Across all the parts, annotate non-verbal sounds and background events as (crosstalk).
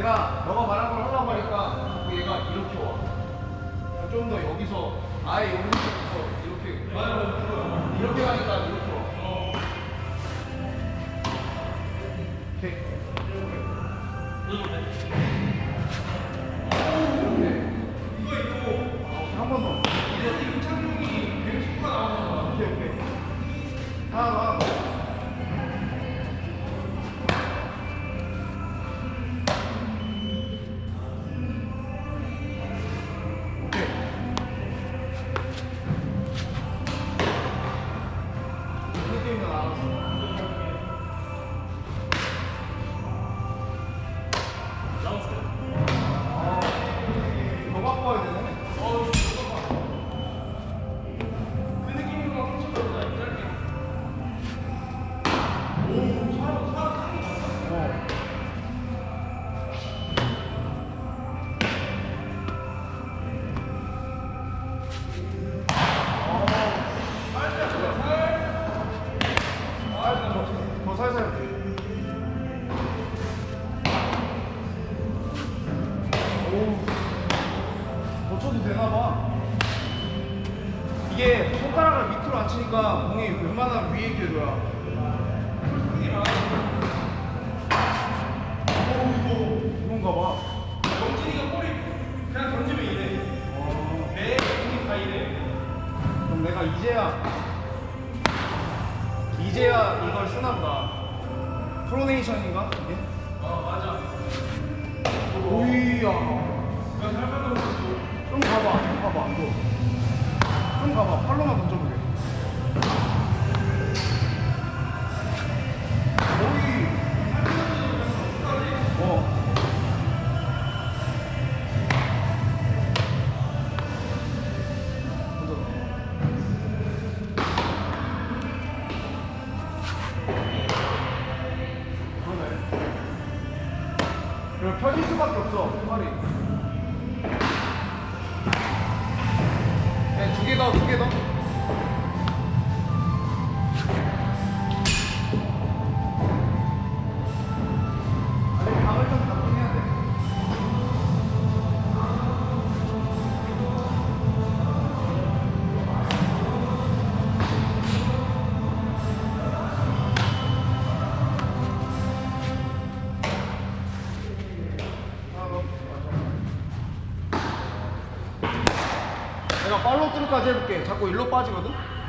내가 너가 말한 걸 하려고 하니까 자꾸 얘가 이렇게 와. 좀 더 여기서 아예 오른쪽부터 이렇게 이렇게 가니까 이렇게 와. 오케이. 공이 웬만하면 위에 있게 둬야. 이건가 봐. 영진이가 볼이 그냥 던지면 이래 어, 매 공이 다 이래 그럼 내가 이제야 이제야 이걸 쓰나 보다. 프로네이션인가? 이게? 어 맞아 오이야. 그냥 살살도 좀 가봐. 좀 가봐. 안 돼. 좀 가봐. 팔로만 던져보게. 펴질 수밖에 없어, 팔이. 네, 두개 더, 두개 더. 내가 팔로우 뚜루까지 해볼게. 자꾸 일로 빠지거든?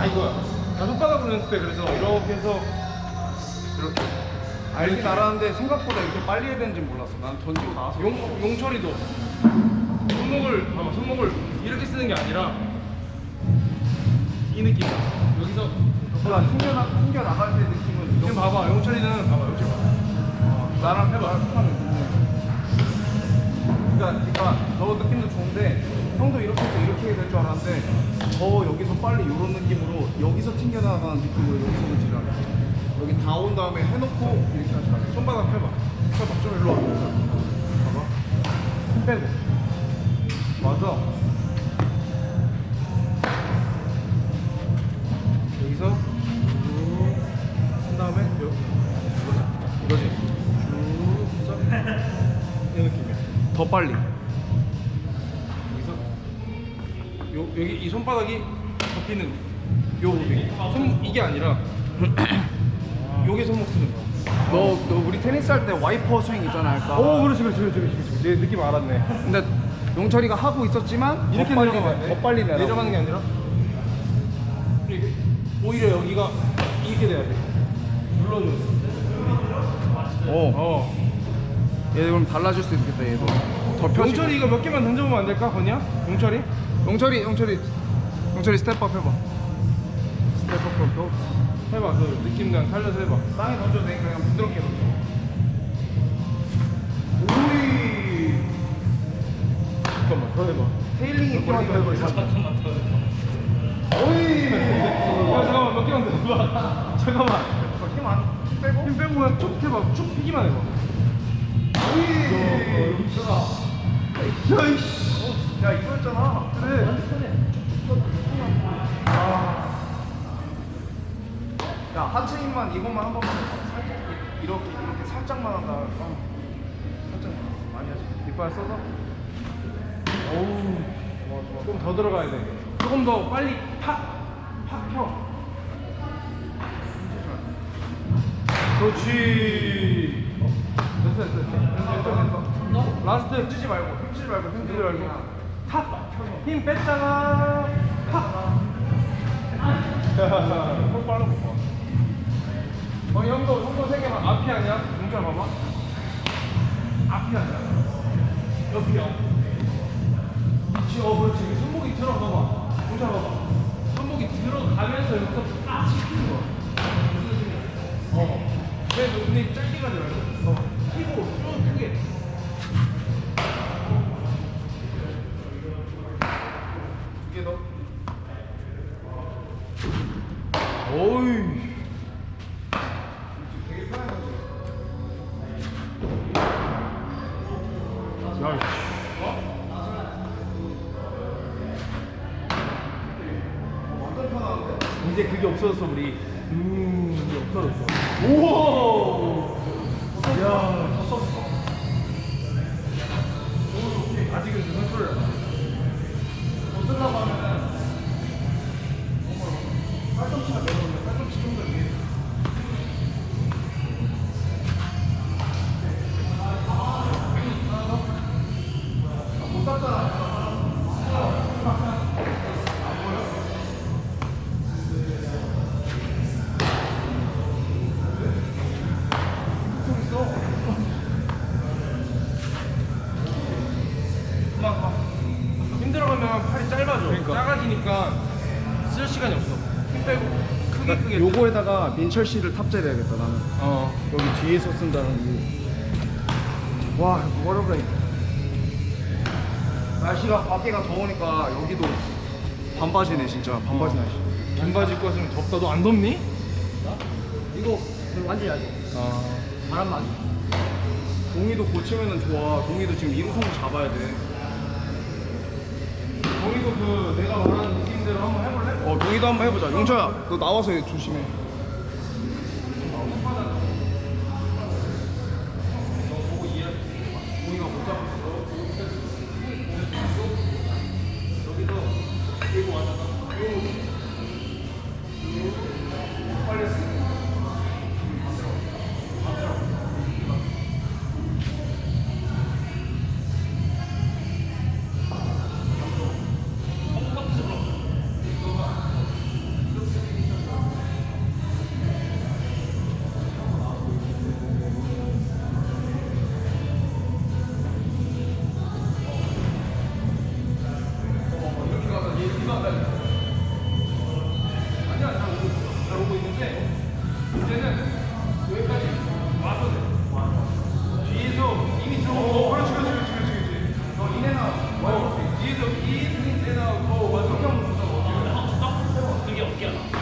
아 이거야 나 손바닥으로 연습해 그래서 이렇게 해서 이렇게. 알긴 알았는데 생각보다 이렇게 빨리 해야 되는지 몰랐어. 난 던지고 나와서. 용, 용철이도 손목을 봐봐 손목을 이렇게 쓰는 게 아니라 이 느낌이야 여기서 튕겨, 나, 튕겨 나갈 때 느낌은 지금 봐봐 용철이는 봐봐 용철 봐봐 나랑 해봐. 그러니까, 그러니까 너 느낌도 좋은데 형도 이렇게 해서 이렇게 해야 될 줄 알았는데 더 여기서 빨리 이런 느낌으로 여기서 튕겨 나가는 느낌으로 여기서 던지라. 여기 다 온 다음에 해놓고 이렇게 하지 마. 손바닥 펴봐 펴봐 좀 일로 와 봐봐. 힘 빼고. 맞아. 여기서 쭉한 다음에 요 이거지 쭉 해서 이 느낌이야 더 빨리. 여기 이 손바닥이 접히는 요손 이게 아니라 (clears throat) 요게 손목 쓰는 거야 너, 너 우리 테니스 할 때 와이퍼 스윙 있잖아, 아까. 오 그렇지 그렇지 그렇지 그렇지 그렇지 내 느낌 알았네 근데 용철이가 하고 있었지만 이렇게 더 빨리 내려가면 내- 돼. 더 빨리 내려. 내려가는 게 아니라 이렇게 오히려 여기가 이렇게 돼야 돼 눌러줘 어. 어얘 그럼 달라질 수 있겠다, 얘도. 더 펴지고. 용철이 이거 몇 개만 던져보면 안 될까 건이야? 용철이? 용철이, 용철이, 용철이 스텝업 해봐. 스텝업 더 해봐 그 느낌 그냥 살려서 해봐 땅에 던져도 되니까 그냥 부드럽게 던져. 오이. 해봐. 테일링이 더 해봐. 잠깐만 더 해봐. 야, 잠깐만 몇 개만 더 해봐. 잠깐만. 힘안 빼고 힘 빼고 그냥 쭉 해봐. 쭉 피기만 해봐. 어이 야이씨. 야 이거였잖아 그래. 야 하체 힘만 이것만 한 번만 해봐. 살짝 이렇게 이렇게 살짝만 한다 어. 살짝 많이 하지 이빨 써서. 어우. 조금 더 들어가야 돼. 조금 더 빨리 팍, 팍 펴. 그렇지. 됐어, 됐어, 됐어. 됐어, 됐어. 라스트. 힘주지 말고 힘주지 말고 힘주지 말고. 탁. 힘 뺐다가 팍. 꼭 빨라 못 봐. 어, 형도 형도 세 개만 앞이 아니야? 용자 봐봐. 앞이 아니야. 옆이야. 그렇지, 어, 그렇지. 손목이 들어가봐. 용자 봐봐. 손목이 들어가면서 여기서 딱 치는 거야. 어. 내 눈이 짧게 가지 말고. 어. 어이. 이제 그게 없어졌어 우리. 음, 없어졌어. 우와. 야, 요거에다가 민철 씨를 탑재해야겠다 나는. 어. 여기 뒤에서 쓴다는 게. 와, 어렵다니까. 날씨가 밖에가 더우니까 여기도 반바지네 진짜 반바지 날씨. 긴 바지 입고 왔으면 덥다. 너안 덥니? 이거 완전히 알죠. 아. 바람만. 동이도 고치면은 좋아. 동이도 지금 이루성 잡아야 돼. 동이도 그 이도 한번 해보자. 용철야, 너 나와서 조심해.